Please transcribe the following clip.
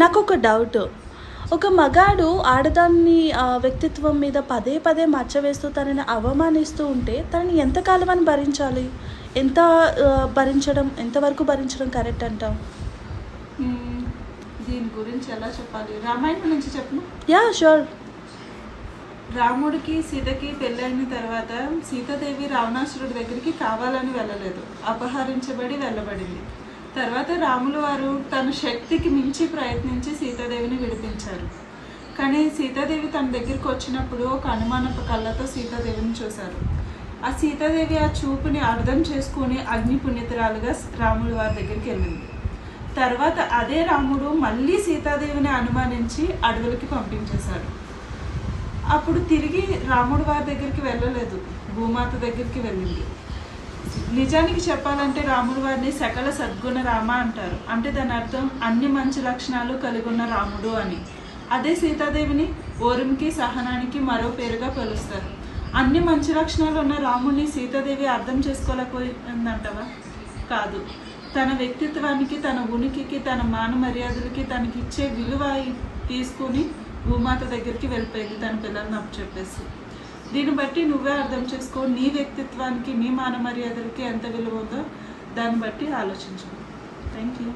నాకు ఒక డౌట్. ఒక మగాడు ఆడదాన్ని వ్యక్తిత్వం మీద పదే పదే మచ్చ వేస్తూ తనని అవమానిస్తూ ఉంటే తనని ఎంతకాలం అని భరించాలి? ఎంత భరించడం ఎంతవరకు భరించడం కరెక్ట్ అంటాం. దీని గురించి ఎలా చెప్పాలి? రామాయణం నుంచి చెప్పను యా షూర్ రాముడికి సీతకి పెళ్ళైన తర్వాత సీతాదేవి రావణాసురుడి దగ్గరికి కావాలని వెళ్ళలేదు. అపహరించబడి వెళ్ళబడింది. తర్వాత రాములు వారు తన శక్తికి మించి ప్రయత్నించి సీతాదేవిని విడిపించారు. కానీ సీతాదేవి తన దగ్గరికి వచ్చినప్పుడు ఒక అనుమానపు కళ్ళతో సీతాదేవిని చూశారు. ఆ సీతాదేవి ఆ చూపుని అర్థం చేసుకుని అగ్ని పుణ్యతురాలుగా రాములు వారి దగ్గరికి వెళ్ళింది. తర్వాత అదే రాముడు మళ్ళీ సీతాదేవిని అనుమానించి అడవులకి పంపించేశాడు. అప్పుడు తిరిగి రాముడు వారి దగ్గరికి వెళ్ళలేదు. భూమాత దగ్గరికి వెళ్ళింది. నిజానికి చెప్పాలంటే రాముడు వారిని సకల సద్గుణ రామ అంటారు. అంటే దాని అర్థం అన్ని మంచి లక్షణాలు కలిగి ఉన్న రాముడు అని. అదే సీతాదేవిని ఓరంకి సహనానికి మరో పేరుగా పిలుస్తారు. అన్ని మంచి లక్షణాలు ఉన్న రాముడిని సీతాదేవి అర్థం చేసుకోలేకపోయిందంటవా? కాదు. తన వ్యక్తిత్వానికి తన ఉనికికి తన మాన మర్యాదలకి తనకిచ్చే విలువ తీసుకుని భూమాత దగ్గరికి వెళ్ళిపోయింది తన పిల్లల్ని అప్పు చెప్పేసి దీన్ని బట్టి నువ్వే అర్థం చేసుకో నీ వ్యక్తిత్వానికి నీ మాన మర్యాదలకి ఎంత విలువ ఉందో దాన్ని బట్టి ఆలోచించు. Thank you